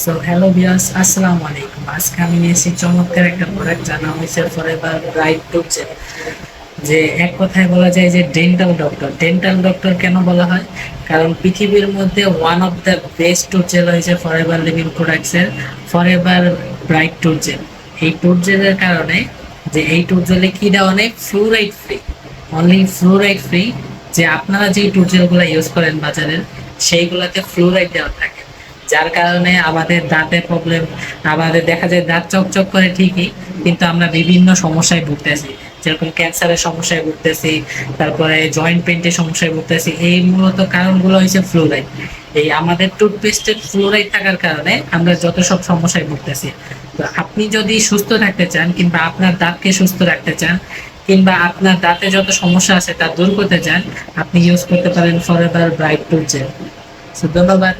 So hello viewers আসসালামু আলাইকুম আজকে আমি নিয়েছি চমৎকার একটা প্রোডাক্ট জানা হয়েছে ফরএভার ব্রাইট টুচের যে এক কথায় বলা যায় যে ডেন্টাল ডক্টর ডেন্টাল ডক্টর কেন বলা হয়? কারণ পৃথিবীর মধ্যে one of the best tooth gel হয়েছে ফরএভার লিভিং প্রোডাক্টসের ফরএভার ব্রাইট টুরজেল এই টুরজেলের কারণে যে এই টুরজেলে কি দেওয়া নেই fluoride free only fluoride free যে আপনারা যে টুরজেলগুলো ইউজ করেন বাজারের, সেইগুলোতে ফ্লুরাইড দেওয়া থাকে। যার কারণে আমাদের দাঁতের প্রবলেম আমাদের দেখা যায় দাঁত চকচক করে ঠিকই, কিন্তু আমরা বিভিন্ন সমস্যায় ভুগতেছি। যেরকম ক্যান্সারের সমস্যায় ভুগতেছি, তারপরে জয়েন্ট পেন্টের সমস্যায় ভুগতেছি, এই মূলত কারণগুলো হচ্ছে ফ্লোরাইড এই আমাদের টুথপেস্টের ফ্লোরাইড থাকার কারণে আমরা যত সব সমস্যায় ভুগতেছি। তো আপনি যদি সুস্থ থাকতে চান, কিংবা আপনার দাঁতকে সুস্থ রাখতে চান, কিংবা আপনার দাঁতে যত সমস্যা আছে তা দূর করতে চান, আপনি ইউজ করতে পারেন ফরএভার ব্রাইট টুথ জেল ধন্যবাদ।